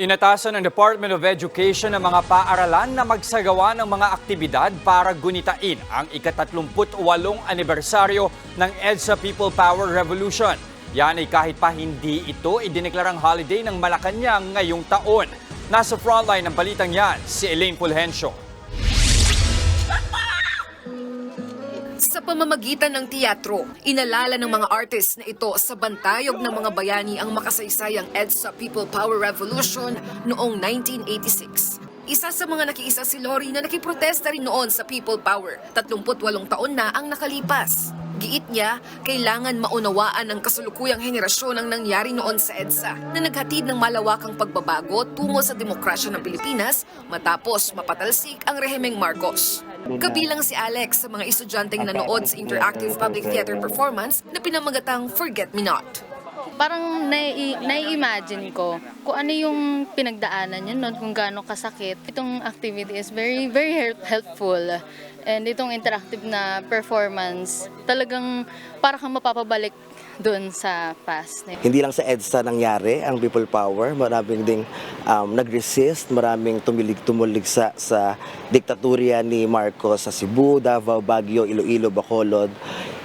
Inatasan ng Department of Education ng mga paaralan na magsagawa ng mga aktibidad para gunitain ang ika-38 anibersaryo ng EDSA People Power Revolution. Yan ay kahit pa hindi ito idineklarang holiday ng Malacanang ngayong taon. Nasa frontline ng balitang yan, si Elaine Fulgencio. Pamamagitan ng teatro, inalala ng mga artist na ito sa bantayog ng mga bayani ang makasaysayang EDSA People Power Revolution noong 1986. Isa sa mga nakiisa si Lori na nakiprotesta rin noon sa People Power. 38 taon na ang nakalipas. Giit niya, kailangan maunawaan ng kasulukuyang henerasyon ang nangyari noon sa EDSA na naghatid ng malawakang pagbabago tungo sa demokrasya ng Pilipinas matapos mapatalsik ang rehimeng Marcos. Kabilang si Alex sa mga estudyanteng nanood sa interactive public theater performance na pinamagatang Forget Me Not. parang nai- nai-imagine ko kung ano yung pinagdaanan niya noon, kung gaano kasakit. Itong activity is very, very help- helpful. And itong interactive na performance, talagang para kang mapapabalik doon sa past. Hindi lang sa EDSA nangyari ang people power, maraming ding um, nag-resist, maraming tumilig tumulig sa, sa diktatorya ni Marcos sa Cebu, Davao, Baguio, Iloilo, Bacolod.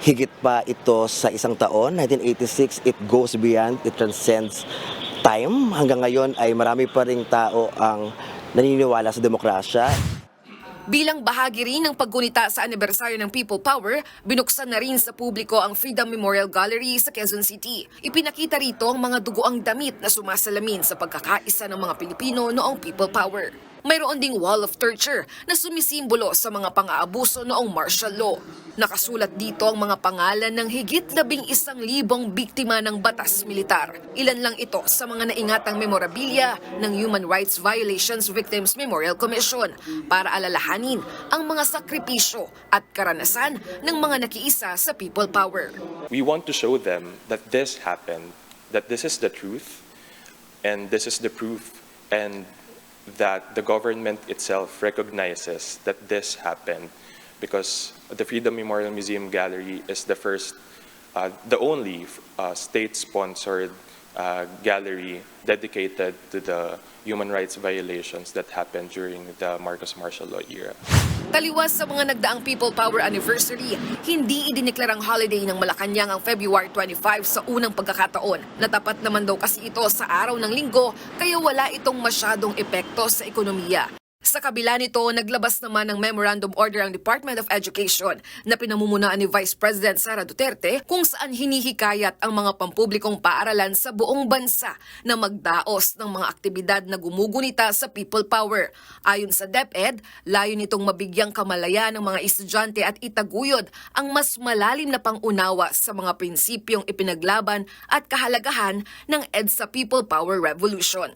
Higit pa ito sa isang taon, 1986, it goes beyond, it transcends time. Hanggang ngayon ay marami pa ring tao ang naniniwala sa demokrasya. Bilang bahagi rin ng paggunita sa anibersaryo ng People Power, binuksan na rin sa publiko ang Freedom Memorial Gallery sa Quezon City. Ipinakita rito ang mga dugoang damit na sumasalamin sa pagkakaisa ng mga Pilipino noong People Power. Mayroon ding wall of torture na sumisimbolo sa mga pang-aabuso noong martial law. Nakasulat dito ang mga pangalan ng higit labing isang libong biktima ng batas militar. Ilan lang ito sa mga naingatang memorabilia ng Human Rights Violations Victims Memorial Commission para alalahanin ang mga sakripisyo at karanasan ng mga nakiisa sa people power. We want to show them that this happened, that this is the truth, and this is the proof, and that the government itself recognizes that this happened because the Freedom Memorial Museum Gallery is the first, uh, the only uh, state-sponsored uh, gallery dedicated to the human rights violations that happened during the Marcos Martial Law era. Taliwas sa mga nagdaang People Power Anniversary, hindi idineklarang holiday ng Malacanang ang February 25 sa unang pagkakataon. Natapat naman daw kasi ito sa araw ng linggo, kaya wala itong masyadong epekto sa ekonomiya. Sa kabila nito, naglabas naman ng Memorandum Order ang Department of Education na pinamumunuan ni Vice President Sara Duterte kung saan hinihikayat ang mga pampublikong paaralan sa buong bansa na magdaos ng mga aktibidad na gumugunita sa people power. Ayon sa DepEd, layo nitong mabigyang kamalaya ng mga estudyante at itaguyod ang mas malalim na pangunawa sa mga prinsipyong ipinaglaban at kahalagahan ng EDSA People Power Revolution.